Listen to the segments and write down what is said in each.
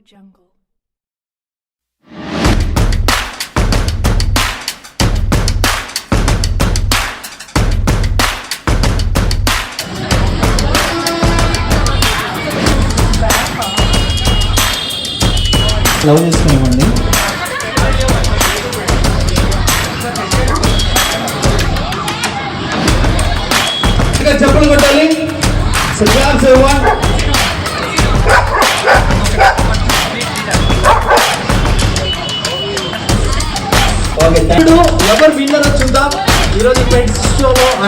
Jungle. Love చేసుకునేవ్వండి ఇంకా చెప్పులు కొట్టాలి so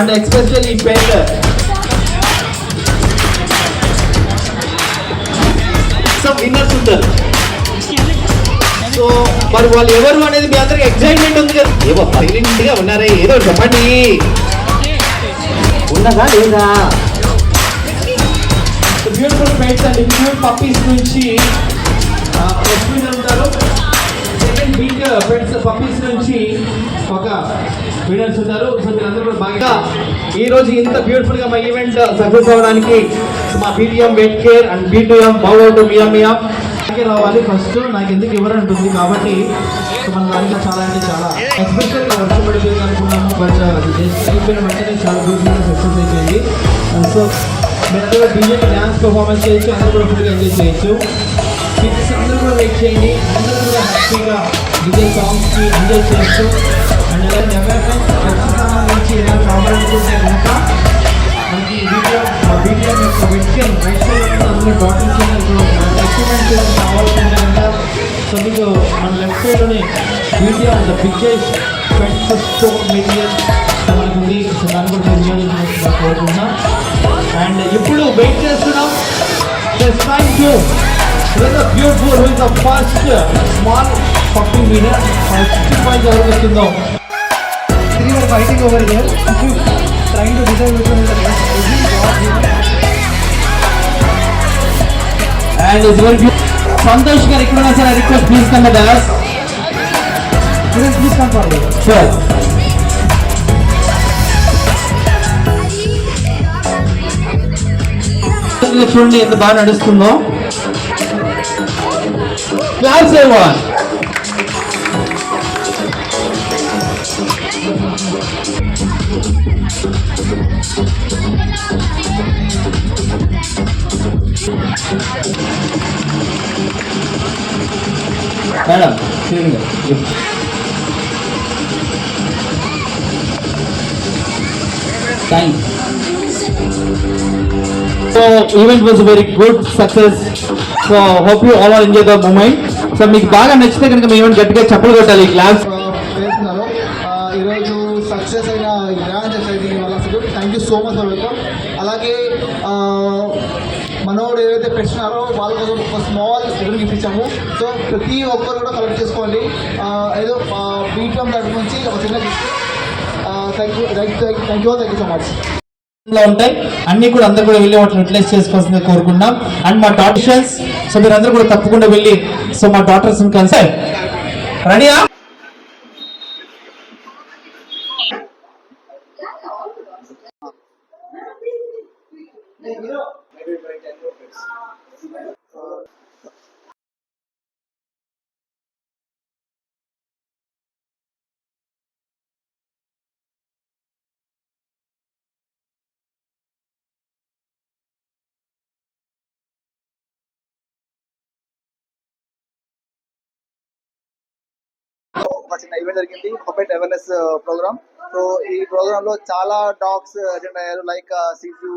and especially paint so winners ఉంటారు. సో మరి వాళ్ళు ఎవరు అనేది మీ అందరికి ఎక్సైట్మెంట్ ఉంది కదా. ఏవో సైలెంట్గా ఉన్నారే ఏదో చెప్పండి. ఉన్నదా లేదా? Beautiful paints and beautiful puppies నుంచి లక్ష్మీ ఉంటారు. సెకండ్ బీట్ ఫ్రెండ్స్ పప్పీస్ నుంచి ఒక వినర్స్ ఉన్నారు. సో మీరందరూ కూడా బాగా ఈ రోజు ఇంత బ్యూటిఫుల్గా మా ఈవెంట్ సక్సెస్ అవ్వడానికి మా BTM vet care and BTM బాగోటు మియా మియా రావాలి ఫస్ట్ నాకు ఎందుకు ఇవ్వరంటుంది కాబట్టి మన దాంట్లో చాలా అంటే చాలా ఎస్పెషల్ వర్షపడిపోయింది అనుకున్నాము బట్ uh, అయిపోయిన వెంటనే చాలా బ్యూటిఫుల్ సక్సెస్ అయిపోయింది. Uh, సో మీరు బీజేపీ డ్యాన్స్ పర్ఫార్మెన్స్ చేయొచ్చు అందరూ కూడా ఫుల్గా ఎంజాయ్ చేయొచ్చు. కూడా వెయిట్ చేయండి. అందరూ కూడా హ్యాపీగా విజయ్ సాంగ్స్కి ఎంజాయ్ చేయొచ్చు అండ్ అలాగే ఎవరైనా సంబంధించి ఏదైనా కావాలనుకుంటే కనుక మనకి వీడియో వీడియో యొక్క వెబ్సైట్ వెబ్సైట్ అందులో డాక్టర్ ఎక్విప్మెంట్ కావాల్సింటే కనుక సో మీకు మన left సైడ్లోనే video the biggest first material మనకు ఉంది. సో దాన్ని కూడా కోరుకుంటున్నాం. అండ్ ఇప్పుడు వెయిట్ చేస్తున్నాం? It's you beer bore with fast small forty metre sixty five over year train and ఇది వరకు సంతోష్ గారు ఇక్కడ ఉన్నా రిక్వెస్ట్ తీసుకోండి కదా రిక్వెస్ట్ తీసుకోండి చూడండి ఎంత బాగా నడుస్తుందో. క్లాస్ వన్ మేడం చూడండి thank so event was very good success so hope you all are enjoy the moment so మీకు బాగా నచ్చితే కనుక మీ ఈవెంట్ గట్టిగా చెప్పలు కొట్టాలి క్లాస్ చేస్తున్నారు. ఈరోజు సక్సెస్ అయిన grand society thank you so much for welcome అలాగే మనోడు ఏదైతే పెట్టినారో వాళ్ళ కోసం ఒక స్మాల్ రిటర్న్ గిఫ్ట్ ఇచ్చాము. సో ప్రతి ఒక్కరు కూడా కలెక్ట్ చేసుకోండి. ఏదో బీటమ్ దగ్గర నుంచి ఒక చిన్న gift thank you thank you thank you so much ఉంటాయి. అన్ని కూడా అందరూ కూడా వెళ్ళి వాటిని యూటిలైజ్ చేసుకోవాల్సింది కోరుకున్నాం అండ్ మా డాటర్స్ సో మీరు అందరూ కూడా తప్పకుండా వెళ్ళి సో మా డాటర్స్ కలిసి రెడీయా? ఒక చిన్న ఈవెంట్ జరిగింది పపెట్ అవేర్నెస్ ప్రోగ్రామ్ సో ఈ ప్రోగ్రామ్లో చాలా డాగ్స్ అటెండ్ అయ్యారు. లైక్ సిజు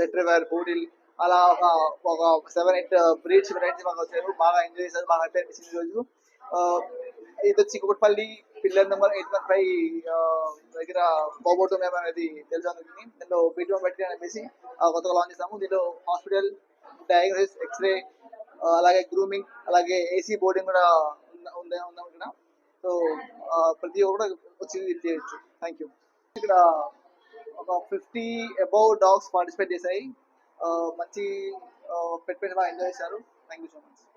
రెట్రివర్ పూడిల్ అలా ఒక ఒక సెవెన్ ఎయిట్ బ్రీడ్స్ వెరైటీస్ మాకు వచ్చారు. బాగా ఎంజాయ్ చేశారు. బాగా అటెండ్ చేసిన రోజు. Uh, ఇది వచ్చి Kukatpally pillar number eight one five దగ్గర బోబోటో మేము అనేది తెలుసు దీనిలో బీటో బట్టి అనేసి కొత్తగా లాంచ్ చేసాము దీనిలో హాస్పిటల్ డయాగ్నోసిస్ ఎక్స్రే అలాగే గ్రూమింగ్ అలాగే ఏసీ బోర్డింగ్ కూడా ఉందా ఉందా ఇక్కడ. సో ప్రతి ఒక్కరు కూడా వచ్చి చేయొచ్చు. థ్యాంక్ యూ ఇక్కడ ఒక ఫిఫ్టీ అబౌవ్ డాగ్స్ పార్టిసిపేట్ చేశాయి. ఆ, మంచి పెట్ పెట్టి బాగా ఎంజాయ్ చేశారు. Thank you so much